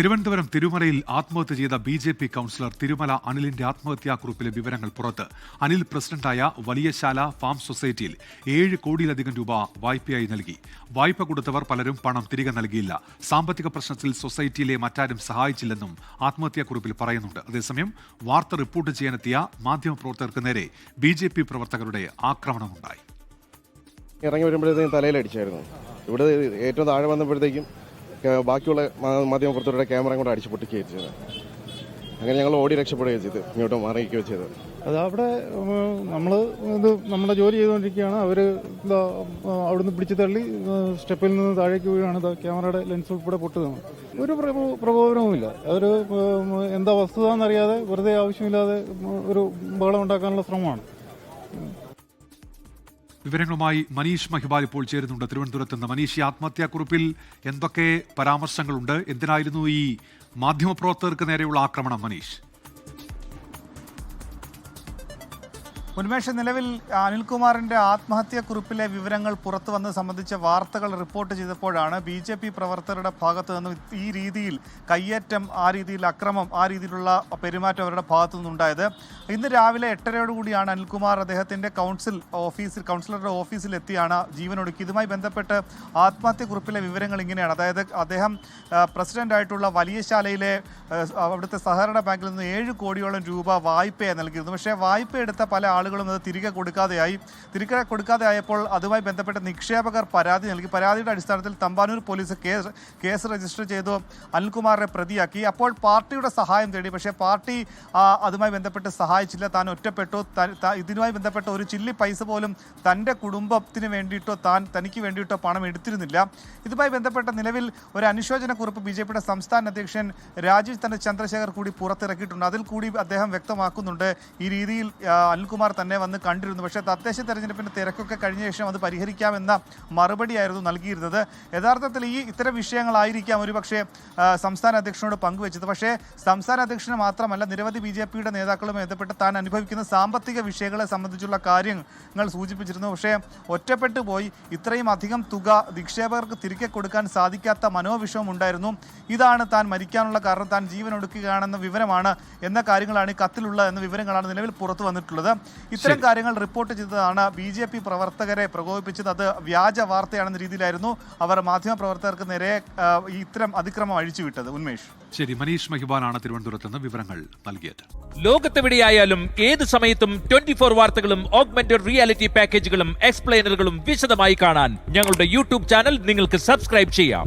തിരുവനന്തപുരം തിരുമലയിൽ ആത്മഹത്യ ചെയ്ത B J P councillor Thirumala അനിലിന്റെ ആത്മഹത്യാക്കുറിപ്പിലെ വിവരങ്ങൾ പുറത്ത്. അനിൽ പ്രസിഡന്റായ വലിയശാല ഫാം സൊസൈറ്റിയിൽ ഏഴ് കോടിയിലധികം രൂപ വായ്പയായി നൽകി. വായ്പ കൊടുത്തവർ പലരും പണം തിരികെ നൽകിയില്ല. സാമ്പത്തിക പ്രശ്നത്തിൽ സൊസൈറ്റിയിലെ മറ്റാരും സഹായിച്ചില്ലെന്നും ആത്മഹത്യാക്കുറിപ്പിൽ പറയുന്നുണ്ട്. അതേസമയം വാർത്ത റിപ്പോർട്ട് ചെയ്യാനെത്തിയ മാധ്യമപ്രവർത്തകർക്ക് നേരെ ബി ജെ പി പ്രവർത്തകരുടെ ആക്രമണമുണ്ടായി. ഇറങ്ങി വരുമ്പോഴത്തേക്കും തലയിലടിച്ചായിരുന്നു ഇവിടെ ഏറ്റവും താഴെ വന്നപ്പോഴത്തേക്കും ബാക്കിയുള്ള മാധ്യമ പ്രവർത്തകരുടെ ക്യാമറ കൊണ്ട് അടിച്ചു പൊട്ടിക്കുകയും ചെയ്തത്. അങ്ങനെ ഞങ്ങൾ ഓടി രക്ഷപ്പെടുകയും ചെയ്തു. ഇങ്ങോട്ട് മാറിയിരിക്കുകയും ചെയ്തത്. അത് അവിടെ നമ്മൾ ഇത് നമ്മുടെ ജോലി ചെയ്തുകൊണ്ടിരിക്കുകയാണ്. അവർ അവിടുന്ന് പിടിച്ചു തള്ളി സ്റ്റെപ്പിൽ നിന്ന് താഴേക്ക് വീഴാണ് ക്യാമറയുടെ ലെൻസ് ഉൾപ്പെടെ പൊട്ടുകയാണ് ഒരു പ്രകോ- പ്രകോപനവുമില്ല ഒരു എന്താ വസ്തുത എന്നറിയാതെ വെറുതെ ആവശ്യമില്ലാതെ ഒരു ബഹളം ഉണ്ടാക്കാനുള്ള ശ്രമമാണ്. വിവരങ്ങളുമായി മനീഷ് മഹിബാൽ ഇപ്പോൾ ചേരുന്നുണ്ട്. തിരുവനന്തപുരത്ത് നിന്ന്. മനീഷ് ഈ ആത്മഹത്യാക്കുറിപ്പിൽ എന്തൊക്കെ പരാമർശങ്ങളുണ്ട്? എന്തിനായിരുന്നു ഈ മാധ്യമപ്രവർത്തകർക്ക് നേരെയുള്ള ആക്രമണം മനീഷ്? ഉന്മേഷ് നിലവിൽ അനിൽകുമാറിന്റെ ആത്മഹത്യാക്കുറിപ്പിലെ വിവരങ്ങൾ പുറത്തു വന്നത് സംബന്ധിച്ച വാർത്തകൾ റിപ്പോർട്ട് ചെയ്തപ്പോഴാണ് ബി ജെ പി പ്രവർത്തകരുടെ ഭാഗത്തു നിന്നും ഈ രീതിയിൽ കയ്യേറ്റം ആ രീതിയിൽ അക്രമം ആ രീതിയിലുള്ള പെരുമാറ്റം അവരുടെ ഭാഗത്തു നിന്നുണ്ടായത്. ഇന്ന് രാവിലെ എട്ടരയോടുകൂടിയാണ് അനിൽകുമാർ അദ്ദേഹത്തിന്റെ കൗൺസിൽ ഓഫീസിൽ കൗൺസിലറുടെ ഓഫീസിൽ എത്തിയാണ് ജീവനൊടുക്കി. ഇതുമായി ബന്ധപ്പെട്ട് ആത്മഹത്യക്കുറിപ്പിലെ വിവരങ്ങൾ ഇങ്ങനെയാണ്. അതായത് അദ്ദേഹം പ്രസിഡന്റ് ആയിട്ടുള്ള വലിയശാലയിലെ ശാലയിലെ അവിടുത്തെ സഹകരണ ബാങ്കിൽ നിന്ന് ഏഴ് കോടിയോളം രൂപ വായ്പയായി നൽകിയിരുന്നു. പക്ഷേ വായ്പ എടുത്ത പല ആളുകളും അത് തിരികെ കൊടുക്കാതെയായി. തിരികെ കൊടുക്കാതെ ആയപ്പോൾ അതുമായി ബന്ധപ്പെട്ട നിക്ഷേപകർ പരാതി നൽകി. പരാതിയുടെ അടിസ്ഥാനത്തിൽ Thampanoor police case case register ചെയ്തു. അനിൽകുമാറിനെ പ്രതിയാക്കി. അപ്പോൾ പാർട്ടിയുടെ സഹായം തേടി. പക്ഷേ പാർട്ടി അതുമായി ബന്ധപ്പെട്ട് സഹായിച്ചില്ല. താൻ ഒറ്റപ്പെട്ടു. ഇതിനുമായി ബന്ധപ്പെട്ട ഒരു ചില്ലി പൈസ പോലും തന്റെ കുടുംബത്തിന് വേണ്ടിയിട്ടോ താൻ തനിക്ക് വേണ്ടിയിട്ടോ പണം എടുത്തിരുന്നില്ല. ഇതുമായി ബന്ധപ്പെട്ട നിലവിൽ ഒരു അനുശോചന കുറിപ്പ് ബി ജെ പിയുടെ സംസ്ഥാന അധ്യക്ഷൻ രാജീവ് തന്നെ ചന്ദ്രശേഖർ കൂടി പുറത്തിറക്കിയിട്ടുണ്ട്. അതിൽ കൂടി അദ്ദേഹം വ്യക്തമാക്കുന്നുണ്ട്. ഈ രീതിയിൽ ആ, തന്നെ വന്ന് കണ്ടിരുന്നു. പക്ഷേ തദ്ദേശ തെരഞ്ഞെടുപ്പിന്റെ തിരക്കൊക്കെ കഴിഞ്ഞ ശേഷം അത് പരിഹരിക്കാമെന്ന മറുപടിയായിരുന്നു നൽകിയിരുന്നത്. യഥാർത്ഥത്തിൽ ഈ ഇത്തരം വിഷയങ്ങളായിരിക്കാം ഒരുപക്ഷെ പക്ഷേ സംസ്ഥാന അധ്യക്ഷനോട് പങ്കുവച്ചത്. പക്ഷേ സംസ്ഥാന അധ്യക്ഷന് മാത്രമല്ല നിരവധി ബി ജെ പിയുടെ നേതാക്കളുമായി ബന്ധപ്പെട്ട് താൻ അനുഭവിക്കുന്ന സാമ്പത്തിക വിഷയങ്ങളെ സംബന്ധിച്ചുള്ള കാര്യങ്ങൾ സൂചിപ്പിച്ചിരുന്നു. പക്ഷേ ഒറ്റപ്പെട്ടു പോയി ഇത്രയും അധികം തുക നിക്ഷേപകർക്ക് തിരികെ കൊടുക്കാൻ സാധിക്കാത്ത മനോവിഷമം ഉണ്ടായിരുന്നു. ഇതാണ് താൻ മരിക്കാനുള്ള കാരണം താൻ ജീവൻ ഒടുക്കുകയാണെന്ന വിവരമാണ് എന്ന കാര്യങ്ങളാണ് കത്തിലുള്ള എന്ന വിവരങ്ങളാണ് നിലവിൽ പുറത്തു വന്നിട്ടുള്ളത്. ഇത്തരം കാര്യങ്ങൾ റിപ്പോർട്ട് ചെയ്തതാണ് ബി ജെ പി പ്രവർത്തകരെ പ്രകോപിപ്പിച്ചത്. അത് വ്യാജ വാർത്തയാണെന്ന രീതിയിലായിരുന്നു അവർ മാധ്യമ പ്രവർത്തകർക്ക് നേരെ ഇത്തരം അതിക്രമം അഴിച്ചുവിട്ടത്. ഉന്മേഷ്. ശരി മനീഷ് മഹിബാനാണ് തിരുവനന്തപുരത്ത് നിന്ന് വിവരങ്ങൾ നൽകിയത്. ലോകത്തെവിടെയായാലും ഏത് സമയത്തും ട്വന്റി ഫോർ വാർത്തകളും ഓഗ്മെന്റഡ് റിയാലിറ്റി പാക്കേജുകളും എക്സ്പ്ലെയിനറുകളും വിശദമായി കാണാൻ ഞങ്ങളുടെ യൂട്യൂബ് ചാനൽ നിങ്ങൾക്ക് സബ്സ്ക്രൈബ് ചെയ്യാം.